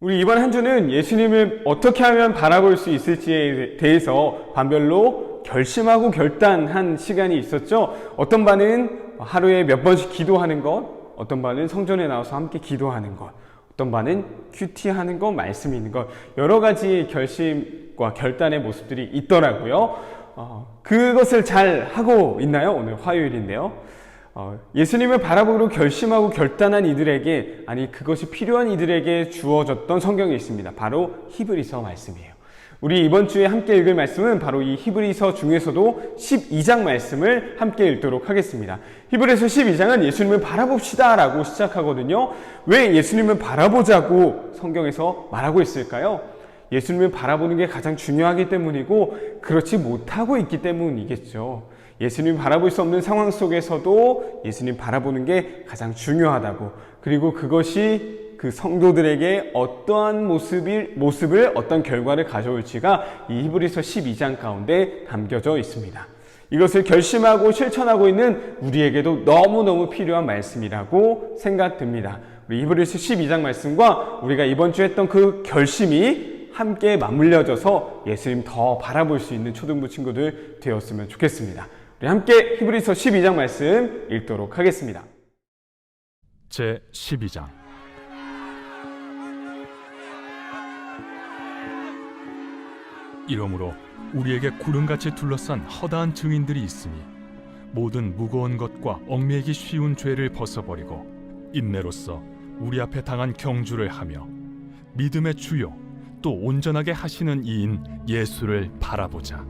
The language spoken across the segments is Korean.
우리 이번 한 주는 예수님을 어떻게 하면 바라볼 수 있을지에 대해서 반별로 결심하고 결단한 시간이 있었죠. 어떤 반은 하루에 몇 번씩 기도하는 것, 어떤 반은 성전에 나와서 함께 기도하는 것, 어떤 반은 큐티 하는 것, 말씀 있는 것, 여러 가지 결심과 결단의 모습들이 있더라고요. 어, 그것을 잘 하고 있나요? 오늘 화요일인데요. 어, 예수님을 바라보기로 결심하고 결단한 이들에게 아니 그것이 필요한 이들에게 주어졌던 성경이 있습니다. 바로 히브리서 말씀이에요. 우리 이번 주에 함께 읽을 말씀은 바로 이 히브리서 중에서도 12장 말씀을 함께 읽도록 하겠습니다. 히브리서 12장은 예수님을 바라봅시다 라고 시작하거든요. 왜 예수님을 바라보자고 성경에서 말하고 있을까요? 예수님을 바라보는 게 가장 중요하기 때문이고 그렇지 못하고 있기 때문이겠죠. 예수님 바라볼 수 없는 상황 속에서도 예수님 바라보는 게 가장 중요하다고 그리고 그것이 그 성도들에게 어떠한 모습을, 모습을 어떤 결과를 가져올지가 이 히브리서 12장 가운데 담겨져 있습니다. 이것을 결심하고 실천하고 있는 우리에게도 너무너무 필요한 말씀이라고 생각됩니다. 우리 히브리서 12장 말씀과 우리가 이번 주에 했던 그 결심이 함께 맞물려져서 예수님 더 바라볼 수 있는 초등부 친구들 되었으면 좋겠습니다. 우리 함께 히브리서 12장 말씀 읽도록 하겠습니다. 제 12장 이러므로 우리에게 구름같이 둘러싼 허다한 증인들이 있으니 모든 무거운 것과 얽매이기 쉬운 죄를 벗어버리고 인내로서 우리 앞에 당한 경주를 하며 믿음의 주요 또 온전하게 하시는 이인 예수를 바라보자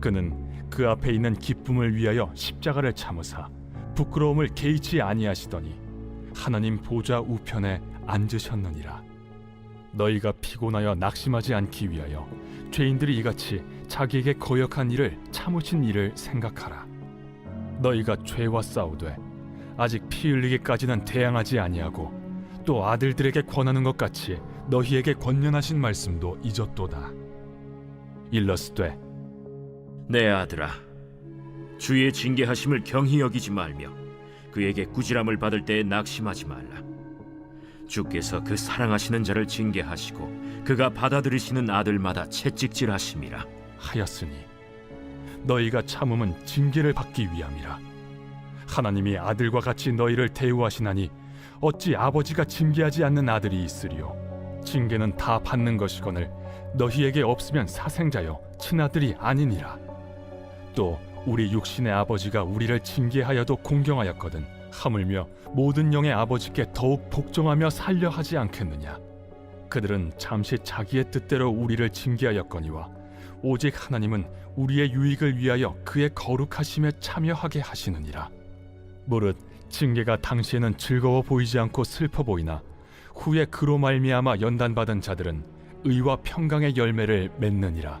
그는 그 앞에 있는 기쁨을 위하여 십자가를 참으사 부끄러움을 개의치 아니하시더니 하나님 보좌 우편에 앉으셨느니라. 너희가 피곤하여 낙심하지 않기 위하여 죄인들이 이같이 자기에게 거역한 일을 참으신 일을 생각하라. 너희가 죄와 싸우되 아직 피 흘리기까지는 대항하지 아니하고 또 아들들에게 권하는 것 같이 너희에게 권면하신 말씀도 잊었도다. 일러스되 내 아들아, 주의 징계하심을 경히 여기지 말며 그에게 꾸지람을 받을 때에 낙심하지 말라. 주께서 그 사랑하시는 자를 징계하시고 그가 받아들이시는 아들마다 채찍질하심이라. 하였으니 너희가 참음은 징계를 받기 위함이라 하나님이 아들과 같이 너희를 대우하시나니 어찌 아버지가 징계하지 않는 아들이 있으리요 징계는 다 받는 것이거늘 너희에게 없으면 사생자여 친아들이 아니니라 또 우리 육신의 아버지가 우리를 징계하여도 공경하였거든 하물며 모든 영의 아버지께 더욱 복종하며 살려 하지 않겠느냐 그들은 잠시 자기의 뜻대로 우리를 징계하였거니와 오직 하나님은 우리의 유익을 위하여 그의 거룩하심에 참여하게 하시느니라. 무릇 징계가 당시에는 즐거워 보이지 않고 슬퍼 보이나 후에 그로 말미암아 연단받은 자들은 의와 평강의 열매를 맺느니라.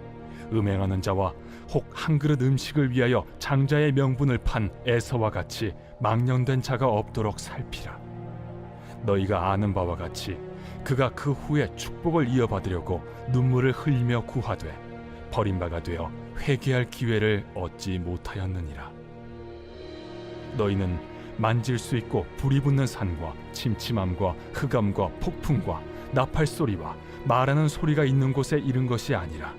음행하는 자와 혹 한 그릇 음식을 위하여 장자의 명분을 판 에서와 같이 망령된 자가 없도록 살피라. 너희가 아는 바와 같이 그가 그 후에 축복을 이어받으려고 눈물을 흘리며 구하되 버림바가 되어 회개할 기회를 얻지 못하였느니라. 너희는 만질 수 있고 불이 붙는 산과 침침함과 흑암과 폭풍과 나팔 소리와 말하는 소리가 있는 곳에 이른 것이 아니라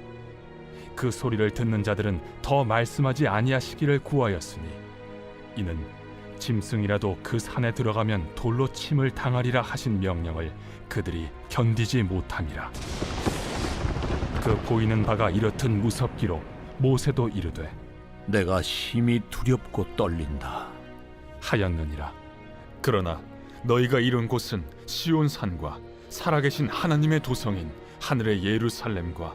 그 소리를 듣는 자들은 더 말씀하지 아니하시기를 구하였으니 이는 짐승이라도 그 산에 들어가면 돌로 침을 당하리라 하신 명령을 그들이 견디지 못함이라 그 보이는 바가 이렇듯 무섭기로 모세도 이르되 내가 심히 두렵고 떨린다. 하였느니라. 그러나 너희가 이룬 곳은 시온 산과 살아계신 하나님의 도성인 하늘의 예루살렘과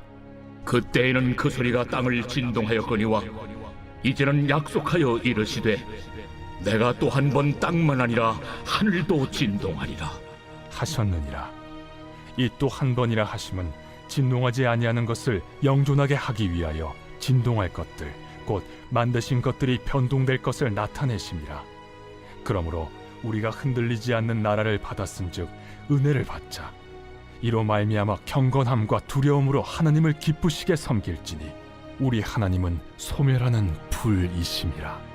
그때에는 그 소리가 땅을 진동하였거니와 이제는 약속하여 이르시되 내가 또 한 번 땅만 아니라 하늘도 진동하리라. 하셨느니라. 이 또 한 번이라 하심은 진동하지 아니하는 것을 영존하게 하기 위하여 진동할 것들 곧 만드신 것들이 변동될 것을 나타내심이라. 그러므로 우리가 흔들리지 않는 나라를 받았은즉 은혜를 받자 이로 말미암아 경건함과 두려움으로 하나님을 기쁘시게 섬길지니 우리 하나님은 소멸하는 불이심이라